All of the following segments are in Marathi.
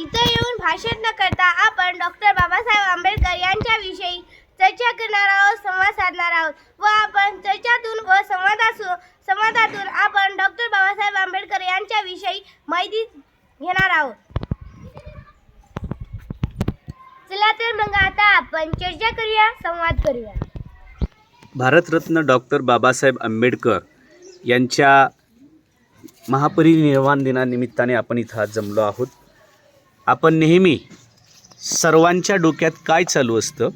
इथं येऊन भाषण न करता आपण डॉक्टर बाबासाहेब आंबेडकर यांच्याविषयी चर्चा करणार आहोत संवाद साधणार आहोत. व आपण चर्चातून व संवादातून संवादातून आपण डॉक्टर बाबासाहेब आंबेडकर यांच्याविषयी माहिती घेणार आहोत. चला तर मग आता आपण चर्चा करूया संवाद करूया. भारतरत्न डॉक्टर बाबासाहेब आंबेडकर यांच्या महापरिनिर्वाण दिनानिमित्ताने आपण इथं आज जमलो आहोत. आपण नेहमी सर्वांच्या डोक्यात काय चालू असतं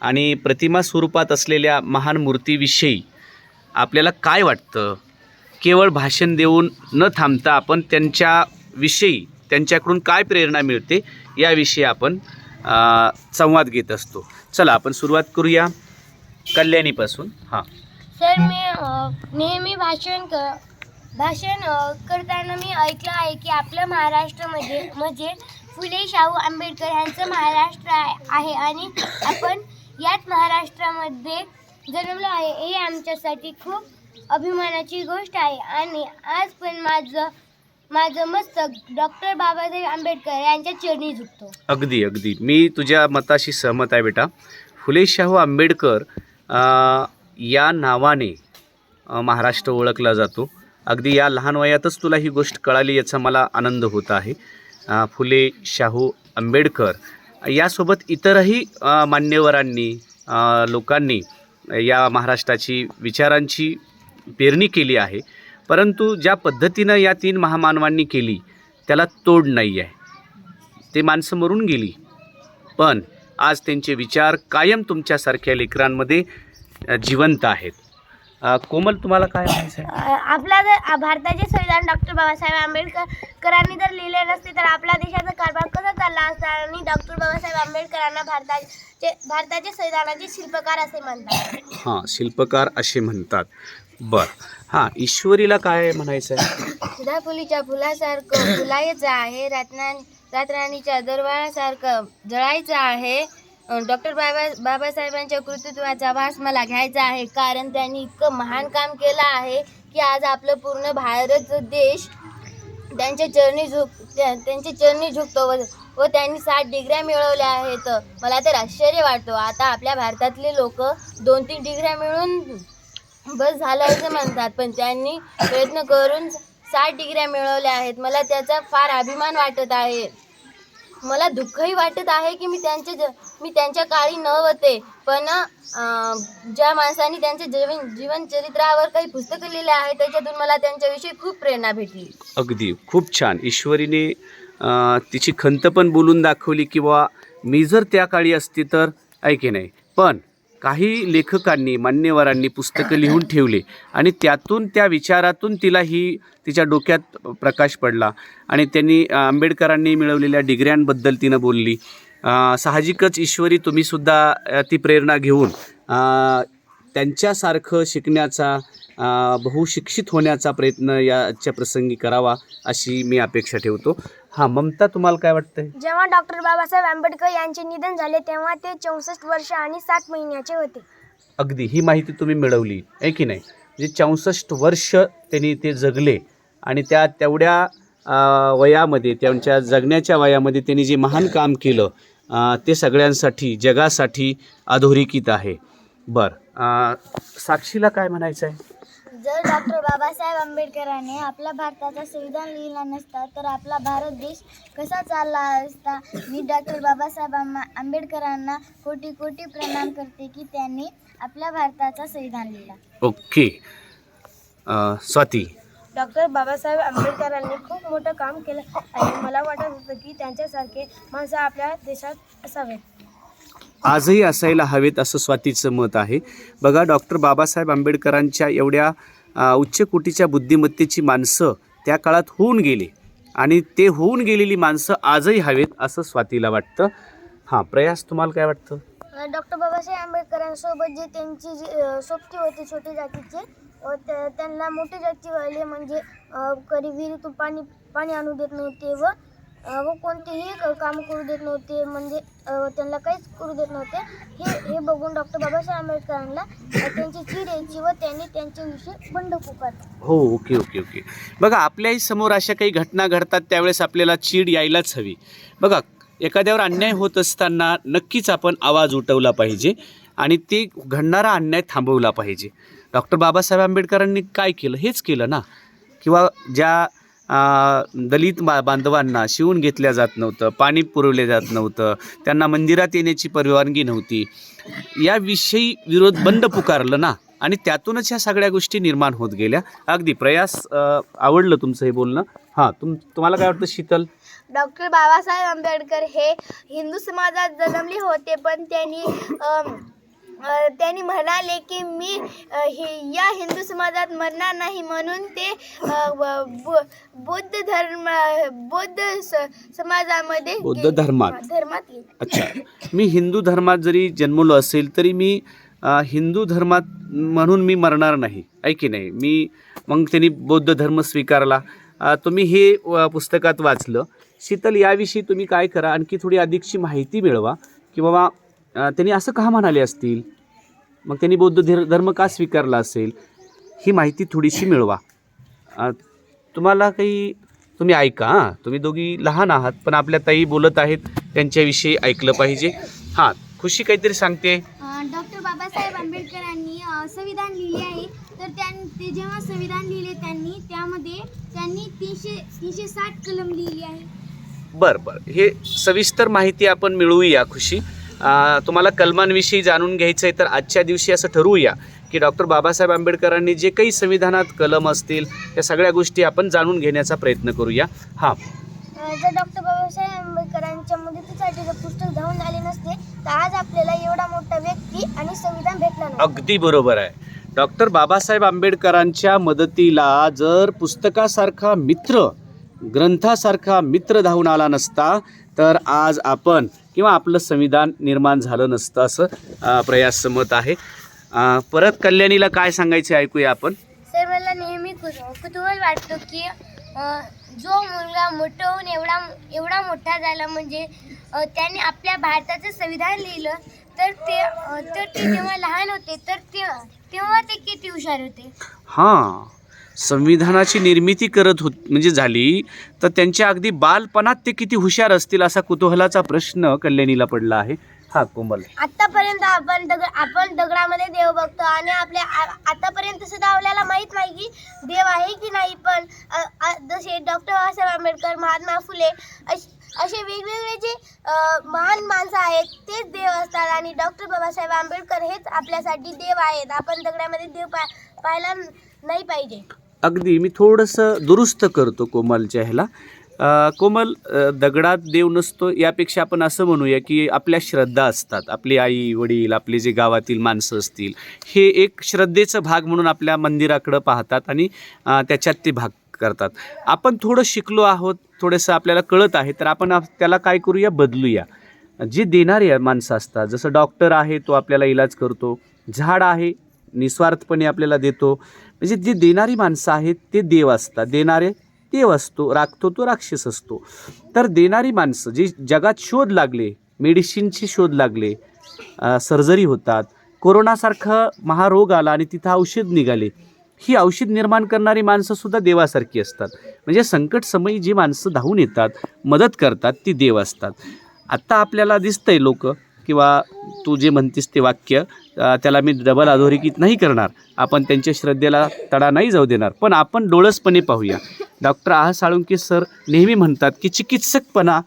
आणि प्रतिमा स्वरूपात असलेल्या महान मूर्तीविषयी आपल्याला काय वाटतं? केवळ भाषण देऊन न थांबता आपण त्यांच्याविषयी त्यांच्याकडून काय प्रेरणा मिळते याविषयी आपण संवाद घेत असतो. चला आपण सुरुवात करूया कल्याणीपासून. हां. सर मी नेहमी भाषण क भाषण करताना मी ऐकलं आहे की आपलं महाराष्ट्रामध्ये म्हणजे फुले शाहू आंबेडकर यांचं महाराष्ट्र आहे- आणि आपण याच महाराष्ट्रामध्ये जन्मलो आहे. हे आमच्यासाठी खूप अभिमानाची गोष्ट आहे. आणि आज पण माझं माझं मस्तक डॉक्टर बाबासाहेब आंबेडकर यांच्या चरणी झुकतो. अगदी अगदी. मी तुझ्या मताशी सहमत आहे बेटा. फुले शाहू आंबेडकर या नावाने महाराष्ट्र ओळखला जातो. अगदी या लहान वयातच तुला ही गोष्ट कळाली याचा मला आनंद होत आहे. फुले शाहू आंबेडकर यासोबत इतरही मान्यवरांनी लोकांनी या महाराष्ट्राची विचारांची पेरणी केली आहे. परंतु ज्या पद्धतीनं या तीन महामानवांनी केली त्याला तोड नाही आहे. ते माणसं मरून गेली. पण आज त्यांचे विचार कायम तुमच्यासारख्या लेकरांमध्ये जिवंत आहेत. अ, कोमल तुम्हाला काय म्हणायचं आहे आपला जर आ- भारताचे संविधान डॉक्टर बाबासाहेब आंबेडकरांनी जर लिहिले नसते तर आपला देशाचा कारभार कसा चालला असता? आणि डॉक्टर बाबासाहेब आंबेडकरांना भारताचे भारताचे संविधानाचे शिल्पकार असे म्हणतात. हां शिल्पकार असे म्हणतात. बरं. हां ईश्वरीला काय म्हणायचं आहे फुलासारखं फुलायचं आहे रात्रा रातराणीच्या दरबारासारखं जळायचं आहे. डॉक्टर बाबा बाबासाहेबांच्या कृतित्वाचा भास मला घ्यायचा आहे. कारण त्यांनी इतकं महान काम केलं आहे की आज आपलं पूर्ण भारत देश त्यांच्या चरणी झुक त्या- त्यांच्या चरणी झुकतो व व त्यांनी सात डिग्र्या मिळवल्या आहेत. मला तर आश्चर्य वाटतो. आता आपल्या भारतातले लोक दोन तीन डिग्र्या मिळून बस झालं असं म्हणतात. पण त्यांनी प्रयत्न करून साठ डिग्र्या मिळवल्या आहेत. मला त्याचा फार अभिमान वाटत आहे. मला दुःखही वाटत आहे की मी त्यांच्या ज मी त्यांच्या काळी न होते पण ज्या माणसांनी त्यांच्या जीवन जीवनचरित्रावर काही पुस्तकं लिहिले आहेत त्याच्यातून मला त्यांच्याविषयी खूप प्रेरणा भेटली. अगदी. खूप छान. ईश्वरीने तिची खंत पण बोलून दाखवली की मी जर त्या काळी असती तर ऐके नाही? पण काही लेखकांनी मान्यवरांनी पुस्तकं लिहून ठेवले आणि त्यातून त्या विचारातून तिला ही तिच्या डोक्यात प्रकाश पडला आणि त्यांनी आंबेडकरांनी मिळवलेल्या डिग्र्यांबद्दल तिनं बोलली. साहजिकच ईश्वरी तुम्हीसुद्धा ती प्रेरणा घेऊन त्यांच्यासारखं शिकण्याचा बहुशिक्षित होण्याचा प्रयत्न याच्या प्रसंगी करावा अशी मी अपेक्षा ठेवतो. हां ममता तुम्हाला काय वाटतंय? जेव्हा डॉक्टर बाबासाहेब आंबेडकर यांचे निधन झाले तेव्हा ते चौसष्ट वर्ष आणि सात महिन्याचे होते. अगदी ही माहिती तुम्ही मिळवली आहे की नाही? म्हणजे चौसष्ट वर्ष त्यांनी ते जगले आणि त्या तेवढ्या अ, वयामध्ये त्यांच्या जगण्याच्या वयामध्ये त्यांनी जे महान काम केलं अ, ते सगळ्यांसाठी जगासाठी अधोरेखित आहे. बरं साक्षीला काय म्हणायचं आहे जर डॉक्टर बाबासाहेब आंबेडकरांनी आपल्या भारताचा संविधान लिहिला नसता तर आपला भारत देश कसा चालला असता? मी डॉक्टर बाबासाहेब आंबा- आंबेडकरांना कोटी कोटी प्रणाम करते की त्यांनी आपल्या भारताचा संविधान लिहिला. ओके. स्वाती. डॉक्टर बाबासाहेब आंबेडकरांनी खूप मोठं काम केलं आणि मला वाटत होतं की त्यांच्यासारखे माणसं आपल्या देशात असावेत. आजही असायला हवेत असं स्वातीचं मत आहे. बघा डॉक्टर बाबासाहेब आंबेडकरांच्या एवढ्या उच्च कोटीच्या बुद्धिमत्तेची माणसं त्या काळात होऊन गेली. आणि ते होऊन गेलेली माणसं आजही हवेत असं स्वातीला वाटतं. हां प्रयास तुम्हाला काय वाटतं? डॉक्टर बाबासाहेब आंबेडकरांसोबत जे त्यांची जी सोबती होती छोटी जातीचे व त्या- त्यांना मोठी जाती वाले म्हणजे कधी विहिरीतून पाणी पाणी आणू देत नव्हते व व कोणतेही क- काम करू देत नव्हते. म्हणजे त्यांना काहीच करू देत नव्हते. हे हे बघून डॉक्टर बाबासाहेब आंबेडकरांना त्यांची चीड यायची व त्यांनी त्यांच्याविषयी बंड पुकारला. हो ओके ओके ओके. बघा आपल्याही समोर अशा काही घटना घडतात त्यावेळेस आपल्याला चीड यायलाच हवी. बघा एखाद्यावर अन्याय होत असताना नक्कीच आपण आवाज उठवला पाहिजे आणि ते घडणारा अन्याय थांबवला पाहिजे. डॉक्टर बाबासाहेब आंबेडकरांनी काय केलं? हेच केलं ना? किंवा ज्या दलित बा बांधवांना शिवून घेतल्या जात नव्हतं पाणी पुरवले जात नव्हतं त्यांना मंदिरात येण्याची परवानगी नव्हती. याविषयी विरोध बंड पुकारलं ना? आणि त्यातूनच ह्या सगळ्या गोष्टी निर्माण होत गेल्या. अगदी प्रयास आवडलं तुमचं हे बोलणं? हां तुम तुम्हाला काय वाटतं शीतल? डॉक्टर बाबासाहेब आंबेडकर हे हिंदू समाजात जन्मले होते पण त्यांनी त्यांनी म्हणाले की मी हे या हिंदू समाजात मरणार नाही म्हणून ते बुद्ध धर्म बुद्ध समाजामध्ये बौद्ध धर्मात. धर्मात अच्छा. मी हिंदू धर्मात जरी जन्मलो असेल तरी मी हिंदू धर्मात म्हणून मी मरणार नाही. आहे की नाही? मी मग त्यांनी बौद्ध धर्म स्वीकारला. तुम्ही हे पुस्तकात वाचलं. शीतल याविषयी तुम्ही काय करा? आणखी थोडी अधिकची माहिती मिळवा. की बाबा त्यांनी असं का म्हणाले असतील? मग त्यांनी बौद्ध धर धर्म का स्वीकारला असेल? ही माहिती थोडीशी मिळवा. तुम्हाला काही तुम्ही ऐका हां. तुम्ही दोघी लहान आहात पण आपल्या ताई बोलत आहेत त्यांच्याविषयी ऐकलं पाहिजे. हां खुशी काहीतरी सांगते. डॉक्टर बाबासाहेब आंबेडकरांनी संविधान लिहिले आहे. तर त्यां ते जेव्हा संविधान लिहिले त्यांनी त्यामध्ये त्यांनी तीनशे तीनशे साठ कलम लिहिली आहे. बरं बरं. हे सविस्तर माहिती आपण मिळवूया खुशी. तुम्हाला कलमांविषयी जाणून घ्यायचं आहे तर आजच्या दिवशी असं ठरवूया की डॉक्टर बाबासाहेब आंबेडकरांनी जे काही संविधानात कलम असतील त्या सगळ्या गोष्टी आपण जाणून घेण्याचा प्रयत्न करूया. हां. जर डॉक्टर बाबासाहेब आंबेडकरांच्या मुदतीसाठी जर पुस्तक धावून आले नसते तर आज आपल्याला एवढा मोठा व्यक्ती आणि संविधान भेटला अगदी बरोबर आहे. डॉक्टर बाबासाहेब आंबेडकरांच्या मदतीला जर पुस्तकासारखा मित्र ग्रंथासारखा मित्र धावून आला नसता तर आज आपण किंवा आपलं संविधान निर्माण झालं नसतं असं प्रयास मत आहे. परत कल्याणीला काय सांगायचे ऐकूया आपण? सर मला नेहमी कुतू- कुतूहल वाटतो की जो मुलगा मोठा होऊन एवढा एवढा मोठा झाला म्हणजे त्याने आपल्या भारताचं संविधान लिहिलं तर ते तर ते जेव्हा लहान होते तर ते तेव्हा ते किती हुशार होते? हां. संविधानाची निर्मिती करत होत म्हणजे झाली तर त्यांच्या अगदी बालपणात ते किती हुशार असतील असा कुतूहलाचा प्रश्न कल्याणीला पडला आहे. हा कोमल. आतापर्यंत आपण दगड आपण दगडामध्ये देव बघतो आणि आपल्या आतापर्यंत सुद्धा आपल्याला माहीत नाही की देव आहे की नाही पण जसे डॉक्टर बाबासाहेब आंबेडकर महात्मा फुले अश- असे वेगवेगळे जे महान माणसं आहेत तेच देव असतात आणि डॉक्टर बाबासाहेब आंबेडकर हेच आपल्यासाठी देव आहेत. आपण दगडामध्ये देव पा पाहायला नाही पाहिजे. अगदी मी थोडंसं दुरुस्त करतो कोमलच्या ह्याला कोमल दगडात देव नसतो यापेक्षा आपण असं म्हणूया की आपल्या श्रद्धा असतात. आपली आई वडील आपले जे गावातील माणसं असतील हे एक श्रद्धेचं भाग म्हणून आपल्या मंदिराकडं पाहतात आणि त्याच्यात ते भाग करतात. आपण थोडं शिकलो आहोत थोडंसं आपल्याला कळत आहे तर आपण त्याला काय करूया? बदलूया. जे देणारे माणसं असतात जसं डॉक्टर आहे तो आपल्याला इलाज करतो. झाड आहे निस्वार्थपणे आपल्याला देतो. म्हणजे जे देणारी माणसं आहेत ते देव असतात. देणारे देव असतो राखतो तो राक्षस असतो. तर देणारी माणसं जी जगात शोध लागले मेडिसिनचे शोध लागले सर्जरी होतात कोरोनासारखा महारोग आला आणि तिथं औषध निघाले ही औषध निर्माण करणारी माणसंसुद्धा देवासारखी असतात. म्हणजे संकट समयी जी माणसं धावून येतात मदत करतात ती देव असतात. आत्ता आपल्याला दिसतंय लोक किंवा तू जे म्हणतेस ते वाक्य त्याला मी डबल अधोरेखित नाही करणार. आपण त्यांच्या श्रद्धेला तडा नाही जाऊ देणार. पण आपण डोळसपणे पाहूया. डॉक्टर आह साळुंके सर नेहमी म्हणतात की चिकित्सकपणा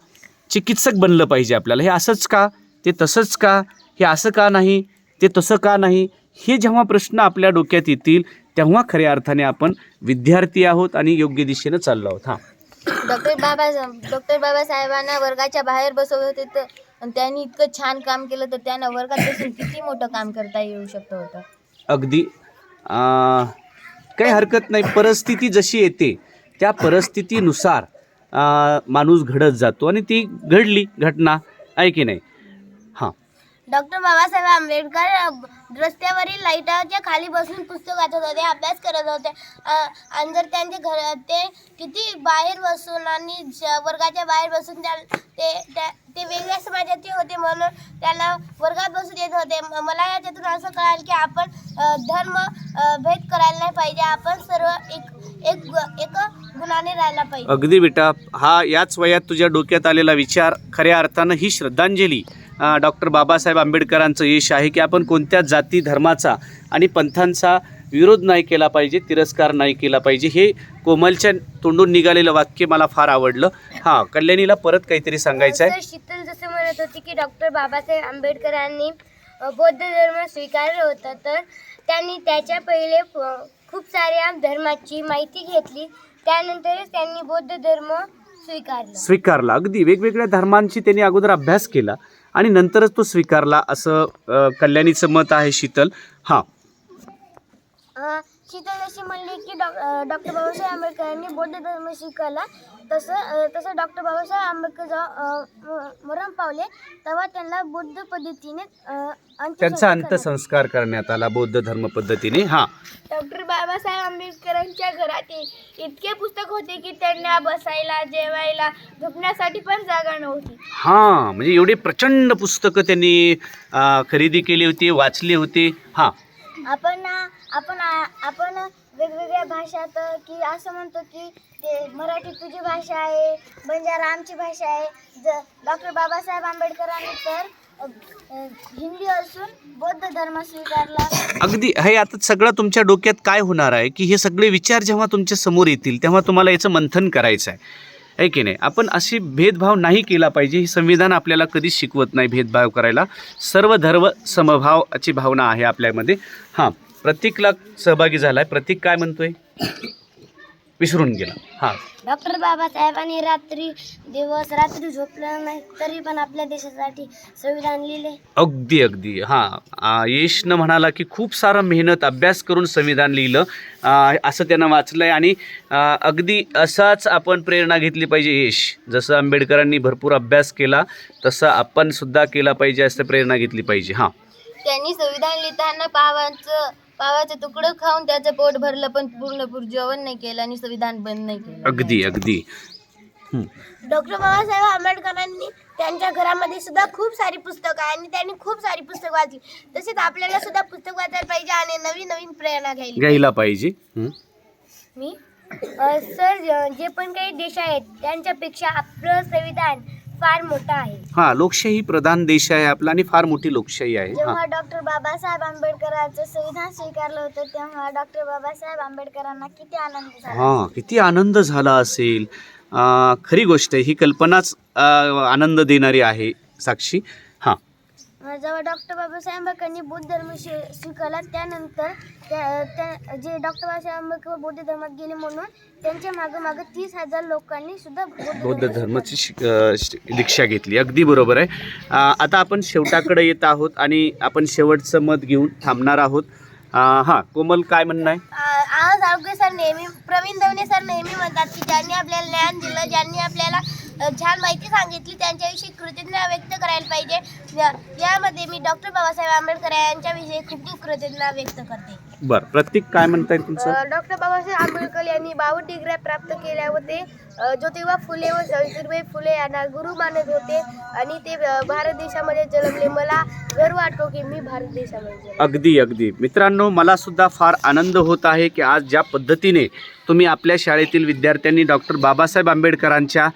चिकित्सक बनलं पाहिजे आपल्याला. हे असंच का? ते तसंच का? हे असं का नाही? ते तसं का नाही? हे जेव्हा प्रश्न आपल्या डोक्यात येतील तेव्हा खऱ्या अर्थाने आपण विद्यार्थी आहोत आणि योग्य दिशेनं चाललो आहोत. हां. डॉक्टर बाबा डॉक्टर बाबासाहेबांना वर्गाच्या बाहेर बसवले होते तर त्यांनी इतकं छान काम केलं तर त्यांना वर्गात बसून किती मोठं काम करता येऊ शकतं होतं? अगदी. अं, काही हरकत नाही. परिस्थिती जशी येते त्या परिस्थितीनुसार अं, माणूस घडत जातो. आणि ती घडली घटना आहे की नाही? डॉक्टर बाबासाहेब आंबेडकर रस्त्यावरील लाईटाच्या खाली बसून पुस्तक वाचत होते अभ्यास करत होते. आणि जर त्यांचे घर ते किती बाहेर बसून आणि ज- वर्गाच्या बाहेर बसून त्या ते त्या- ते वेगळ्या समाजाचे होते म्हणून त्यांना वर्गात बसून येत होते. मला याच्यातून असं कळालं की आपण धर्म भेद करायला नाही पाहिजे. आपण सर्व एक एक एक गुणाने राहायला पाहिजे. अगदी बेटा हा याच वयात तुझ्या डोक्यात आलेला विचार खऱ्या अर्थानं ही श्रद्धांजली. डॉक्टर बाबासाहेब आंबेडकरांचं यश आहे की आपण कोणत्या जाती धर्माचा आणि पंथांचा विरोध नाही केला पाहिजे तिरस्कार नाही केला पाहिजे हे कोमलच्या तोंडून निघालेलं वाक्य मला फार आवडलं. हां कल्याणीला परत काहीतरी सांगायचं आहे शीतल जसं म्हणत होती की डॉक्टर बाबासाहेब आंबेडकरांनी बौद्ध धर्म स्वीकारलं होतं तर त्यांनी त्याच्या पहिले खूप साऱ्या धर्माची माहिती घेतली. त्यानंतरच त्यांनी बौद्ध धर्म स्वीकारला. स्वीकारला. अगदी वेगवेगळ्या धर्मांची त्यांनी अगोदर अभ्यास केला. आणि नंतरच तो स्वीकारला असं कल्याणीचं मत आहे शीतल. हां. शीतल अशी म्हणली की डॉक्टर बाबासाहेब आंबेडकरांनी बौद्ध धर्म स्वीकारला. तसं तसं डॉक्टर बाबासाहेब आंबेडकर जेव्हा मरण पावले तेव्हा त्यांना बौद्ध पद्धतीने त्यांचा करण्यात अंत्यसंस्कार करण्यात आला बौद्ध धर्म पद्धतीने हां. डॉक्टर बाबासाहेब आंबेडकरांच्या घरात इ- इतके पुस्तक होते की त्यांना बसायला जेवायला झोपण्यासाठी पण जागा नव्हती. हां म्हणजे एवढे प्रचंड पुस्तकं त्यांनी खरेदी केली होती वाचली होती हां. आपण आपण आपण वेगवेगळ्या भाषात की असं म्हणतो की ते मराठी तुझी भाषा आहे बंजारा आमची भाषा आहे. ज डॉक्टर बाबासाहेब आंबेडकरांनी तर हिंदी असून बौद्ध धर्म स्वीकारला. अगदी हे आता सगळं तुमच्या डोक्यात काय होणार आहे की हे सगळे विचार जेव्हा तुमच्यासमोर येतील तेव्हा तुम्हाला याचं मंथन करायचं आहे आहे की नाही? आपण अशी भेदभाव नाही केला पाहिजे ही संविधान आपल्याला कधीच शिकवत नाही भेदभाव करायला. सर्व धर्म समभावाची भावना आहे आपल्यामध्ये. हां. प्रतीकला सहभागी झाला आहे प्रतीक काय म्हणतोय? विसरून गेला. हां. डॉक्टर बाबासाहेबांनी रात्री दिवस रात्री झोपलं नाही तरी पण आपल्या देशासाठी संविधान लिहिले. अगदी अगदी. हां. यशनं म्हणाला की खूप सारं मेहनत अभ्यास करून संविधान लिहिलं. असं त्यानं वाचलं आहे आणि अगदी असाच आपण प्रेरणा घेतली पाहिजे यश. जसं आंबेडकरांनी भरपूर अभ्यास केला तसं आपण सुद्धा केला पाहिजे असं प्रेरणा घेतली पाहिजे. हां. त्यांनी संविधान लिहिताना पावाचं पावाचं तुकडं खाऊन त्याचं पोट भरलं पण पूर्ण पूर जेवण नाही केलं आणि संविधान बंद नाही केलं. अगदी अगदी. हं. डॉक्टर बाबासाहेब आंबेडकरांनी त्यांच्या घरामध्ये सुद्धा खूप सारी पुस्तकं आहे आणि त्यांनी खूप सारी पुस्तकं वाचली. तसेच आपल्याला सुद्धा पुस्तक वाचायला पाहिजे आणि नवीन नवीन प्रेरणा घ्यायला घ्यायला पाहिजे. हं. मी सर जे पण काही देश आहेत त्यांच्यापेक्षा आपलं संविधान फार मोठं आहे. हां लोकशाही प्रधान देश आहे आपला आणि फार मोठी लोकशाही आहे. हां. जेव्हा डॉक्टर बाबासाहेब आंबेडकरांचं संविधान स्वीकारलं होतं तेव्हा डॉक्टर बाबासाहेब आंबेडकरांना किती आनंद झाला हां किती आनंद झाला असेल. आ, खरी गोष्ट आहे ही कल्पनाच आ, आनंद देणारी आहे साक्षी. जेव्हा डॉक्टर बाबासाहेब आंबेडकरांनी बौद्ध धर्म स्वी- स्वीकारला त्यानंतर त्या त्या- जे डॉक्टर बाबासाहेब आंबेडकर बौद्ध धर्मात गेले म्हणून त्यांच्या मागं मागं तीस हजार लोकांनी सुद्धा बौद्ध धर्माची शिक- श- दीक्षा घेतली. अगदी बरोबर आहे. आता आपण शेवटाकडे येत आहोत आणि आपण शेवटचं मत घेऊन थांबणार आहोत. हां कोमल काय म्हणणं आहे? आज आरोग्य सर नेहमी प्रवीण दवणे सर नेहमी म्हणतात की ज्यांनी आपल्याला ज्ञान दिलं ज्यांनी आपल्याला छान माहिती सांगितली. त्यांच्याविषयी कृतज्ञता व्यक्त करायला पाहिजे. या- यामध्ये मी डॉक्टर बाबासाहेब आंबेडकर यांच्याविषयी खूप खूप कृतज्ञता व्यक्त करते. बरं प्रत्येक काय म्हणताय तुमचं? डॉक्टर बाबासाहेब आंबेडकर यांनी बावन्न डिग्र्या प्राप्त केल्या होते. ज्योतिबा फुले व सावित्रीबाई फुले यांना गुरु मानत होते आणि ते भारत देशामध्ये जन्मले. मला गर्व वाटतो की मी भारत देशामध्ये अगदी अगदी. मित्रांनो मला सुद्धा फार आनंद होत आहे की आज ज्या पद्धतीने तुम्ही आपल्या शाळेतील विद्यार्थ्यांनी डॉक्टर बाबासाहेब आंबेडकरांच्या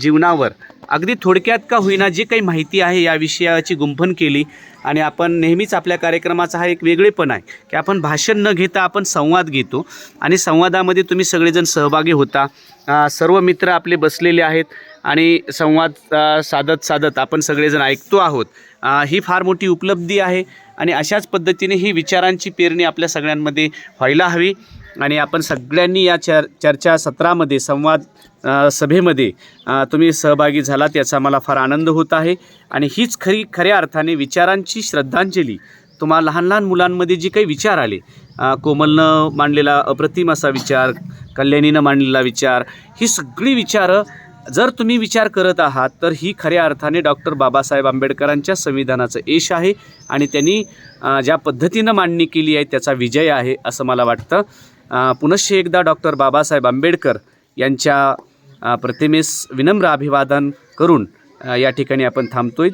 जीवनावर अगदी थोडक्यात का होईना जी काही माहिती आहे या विषयाची गुंफण केली आणि आपण नेहमीच आपल्या कार्यक्रमाचा हा एक वेगळेपण आहे की आपण भाषण न घेता आपण संवाद घेतो. आणि संवादामध्ये तुम्ही सगळेजण सहभागी होता. सर्व मित्र आपले बसलेले आहेत आणि संवाद साधत साधत आपण सगळेजण ऐकतो आहोत. ही फार मोठी उपलब्धी आहे आणि अशाच पद्धतीने ही विचारांची पेरणी आपल्या सगळ्यांमध्ये व्हायला हवी. आणि आपण सगळ्यांनी या चर चर्चा सत्रामध्ये संवाद सभेमध्ये तुम्ही सहभागी झालात याचा मला फार आनंद होत आहे. आणि हीच खरी खऱ्या अर्थाने विचारांची श्रद्धांजली. तुम्हा लहान लहान मुलांमध्ये जे काही विचार आले कोमलनं मांडलेला अप्रतिम असा विचार कल्याणीनं मांडलेला विचार ही सगळी विचारं जर तुम्ही विचार करत आहात तर ही खऱ्या अर्थाने डॉक्टर बाबासाहेब आंबेडकरांच्या संविधानाचं यश आहे. आणि त्यांनी ज्या पद्धतीनं मांडणी केली आहे त्याचा विजय आहे असं मला वाटतं. पुनश्च एकदा डॉक्टर बाबासाहेब आंबेडकर यांच्या प्रतिमेस विनम्र अभिवादन करून या ठिकाणी आपण थांबतोय.